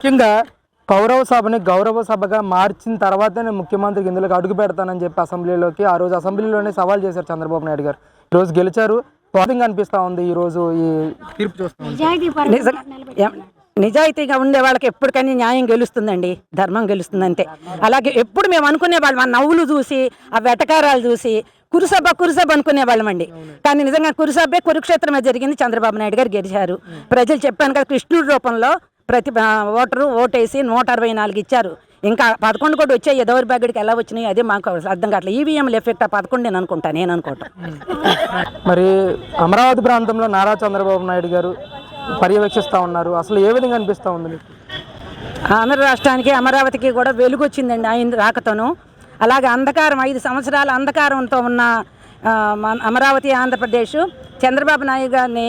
ముఖ్యంగా కౌరవ సభని గౌరవ సభగా మార్చిన తర్వాతనే ముఖ్యమంత్రికి ఇందులోకి అడుగు పెడతానని చెప్పి అసెంబ్లీలోకి ఆ రోజు అసెంబ్లీలోనే సవాల్ చేశారు చంద్రబాబు నాయుడు గారు. ఈ రోజు గెలిచారు. పాజింగ్ అనిపిస్తా ఉంది ఈ రోజు ఈ తీర్పు చూస్తాం నిజాయితీగా ఉండే వాళ్ళకి ఎప్పటికైనా న్యాయం గెలుస్తుందండి. ధర్మం గెలుస్తుంది అంతే. అలాగే ఎప్పుడు మేము అనుకునే వాళ్ళం ఆ నవ్వులు చూసి ఆ వెటకారాలు చూసి కురుసభ కురుసభ అనుకునే వాళ్ళమండి కానీ నిజంగా కురుసభే కురుక్షేత్రమే జరిగింది. చంద్రబాబు నాయుడు గారు గెలిచారు. ప్రజలు చెప్పాను కదా కృష్ణుడి రూపంలో ప్రతి ఓటరు ఓటేసి నూట అరవై నాలుగు ఇచ్చారు. ఇంకా పదకొండు కూడా వచ్చాయి. దౌర్భాగ్యుడికి ఎలా వచ్చినాయి అదే మాకు అర్థం కావట్లేదు. ఈవీఎంలు ఎఫెక్ట్ ఆ పదకొండు నేను అనుకుంటా నేను అనుకోవటం. మరి అమరావతి ప్రాంతంలో నారా చంద్రబాబు నాయుడు గారు పర్యవేక్షిస్తా ఉన్నారు. అసలు ఏ విధంగా అనిపిస్తా ఉంది ఆంధ్ర రాష్ట్రానికి అమరావతికి కూడా వెలుగు వచ్చిందండి ఆయన రాకతోను. అలాగే అంధకారం ఐదు సంవత్సరాల అంధకారంతో ఉన్న అమరావతి ఆంధ్రప్రదేశ్ చంద్రబాబు నాయుడు గారిని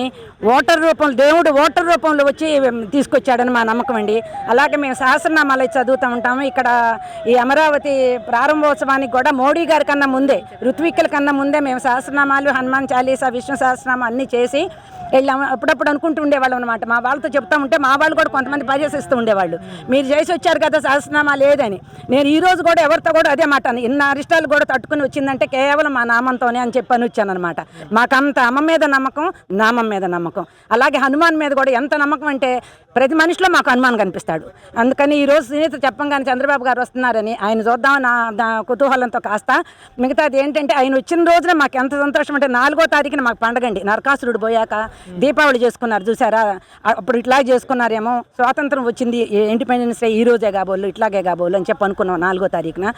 ఓటర్ రూపంలో దేవుడు ఓటర్ రూపంలో వచ్చి తీసుకొచ్చాడని మా నమ్మకం అండి. అలాగే మేము సహస్రనామాలు చదువుతూ ఉంటాము. ఇక్కడ ఈ అమరావతి ప్రారంభోత్సవానికి కూడా మోడీ గారి కన్నా ముందే ఋత్విక్కుల కన్నా ముందే మేము సహస్రనామాలు హనుమాన్ చాలీసా విష్ణు సహస్రనామం అన్నీ చేసి వెళ్ళాము అప్పుడప్పుడు అనుకుంటూ ఉండేవాళ్ళం అనమాట మా వాళ్ళతో చెప్తా ఉంటే మా వాళ్ళు కూడా కొంతమంది పరిహసిస్తూ ఉండేవాళ్ళు. మీరు చేసి వచ్చారు కదా సహస్రనామా లేదని. నేను ఈ రోజు కూడా ఎవరితో కూడా అదే మాట ఇన్న ఇన్ని అరిష్టాలు కూడా తట్టుకుని వచ్చిందంటే కేవలం మా నామంతోనే అని చెప్పని వచ్చాను అనమాట మాకు అంత అమ్మ మీద నమ్మకం నామం మీద నమ్మకం. అలాగే హనుమాన్ మీద కూడా ఎంత నమ్మకం అంటే ప్రతి మనిషిలో మాకు అనుమానం కనిపిస్తాడు. అందుకని ఈ రోజు సునీత చెప్పంగానే చంద్రబాబు గారు వస్తున్నారని ఆయన చూద్దాం నా కుతూహలంతో కాస్త. మిగతాది ఏంటంటే ఆయన వచ్చిన రోజున మాకు ఎంత సంతోషం అంటే నాలుగో తారీఖున మాకు పండగండి. నరకాసురుడు పోయాక దీపావళి చేసుకున్నారు చూసారా? అప్పుడు ఇట్లా చేసుకున్నారేమో. స్వాతంత్రం వచ్చింది ఇండిపెండెన్స్ డే ఈ రోజే కాబోలు ఇట్లాగే కాబోలు అని చెప్పి అనుకున్నాం నాలుగో తారీఖున.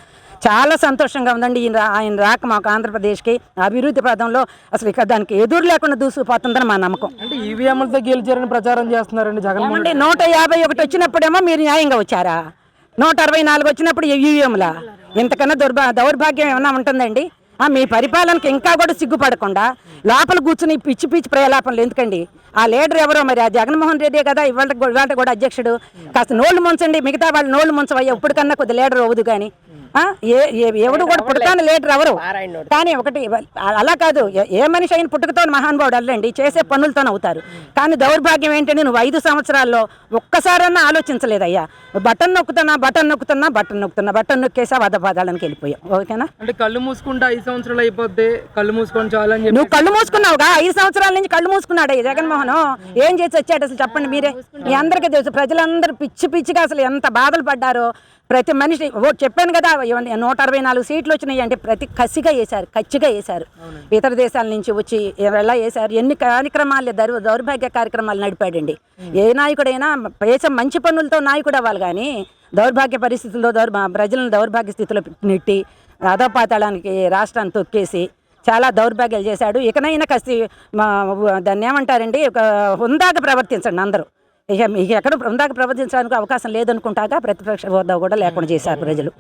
చాలా సంతోషంగా ఉందండి ఈయన రా- ఆయన రాక మాకు ఆంధ్రప్రదేశ్కి అభివృద్ధి పదంలో అసలు ఇక దానికి ఎదురు లేకుండా దూసుకుపోతుందని మా నమ్మకం. అంటే ఈవీఎంలతో గెలిచారని ప్రచారం చేస్తున్నారండి జగన్మోహన్ ఏమండి నూట యాభై ఒకటి వచ్చినప్పుడేమో మీరు న్యాయంగా వచ్చారా? నూట అరవై నాలుగు వచ్చినప్పుడు యూఎంలా ఇంతకన్నా దుర్భా దౌర్భాగ్యం ఏమైనా ఉంటుందండి? ఆ, మీ పరిపాలనకి ఇంకా కూడా సిగ్గుపడకుండా లోపల కూర్చుని పిచ్చి పిచ్చి ప్రలాపనలు ఎందుకండి? ఆ లీడర్ ఎవరో మరి? ఆ జగన్మోహన్ రెడ్డి కదా ఇవాళ ఇవాళ కూడా అధ్యక్షుడు. కాస్త నోళ్ళు ముంచండి. మిగతా వాళ్ళు నోళ్ళు ముంచవయ్యా. ఇప్పటికన్నా కొద్ది లీడర్ అవ్వదు కానీ. ఏ ఏ- ఎవడు కూడా పుట్టుకాని లీడర్ ఎవరు? కానీ ఒకటి అలా కాదు. ఏ- మనిషి అయిన పుట్టుకతో మహానుభావుడు అల్లండి. చేసే పనులతోనే అవుతారు. కానీ దౌర్భాగ్యం ఏంటంటే నువ్వు ఐదు సంవత్సరాల్లో ఒక్కసారన్నా ఆలోచించలేదయ్యా. బటన్ నొక్కుతున్నా బటన్ నొక్కుతున్నా బటన్ నొక్కుతున్నా బటన్ నొక్కేసా వదపాదాలనికి వెళ్ళిపోయాం ఓకేనా? అంటే కళ్ళు మూసుకుంటే ఐదు సంవత్సరాలు అయిపోద్ది. కళ్ళు మూసుకొని చాలు అని చెప్పి నువ్వు కళ్ళు మూసుకున్నావుగా? ఐదు సంవత్సరాల నుంచి కళ్ళు మూసుకున్నాడు ఈ జగన్మోహన్. ఏం చేసి వచ్చాడు అసలు చెప్పండి మీరే? మీ అందరికీ తెలుసు. ప్రజలందరూ పిచ్చి పిచ్చిగా అసలు ఎంత బాధలు పడ్డారో. ప్రతి మనిషి ఓ చెప్పాను కదా నూట అరవై నాలుగు సీట్లు వచ్చినాయి అంటే ప్రతి కసిగా వేశారు కచ్చిగా వేశారు. ఇతర దేశాల నుంచి వచ్చి ఎలా వేశారు ఎన్ని కార్యక్రమాలు దౌర్ దౌర్భాగ్య కార్యక్రమాలు నడిపాడండి. ఏ నాయకుడైనా దేశం మంచి పనులతో నాయకుడు అవ్వాలి కానీ దౌర్భాగ్య పరిస్థితుల్లో దౌర్ ప్రజలను దౌర్భాగ్య స్థితిలో నెట్టి అధోపాతాళానికి రాష్ట్రాన్ని తొక్కేసి చాలా దౌర్భాగ్యాలు చేశాడు. ఇకనైనా కసి దాన్ని ఏమంటారండి ఒక హుందాగా ప్రవర్తించండి అందరూ. ఇక ఎక్కడ హుందాగా ప్రవర్తించడానికి అవకాశం లేదనుకుంటాగా ప్రతిపక్ష హోదా కూడా లేకుండా చేశారు ప్రజలు.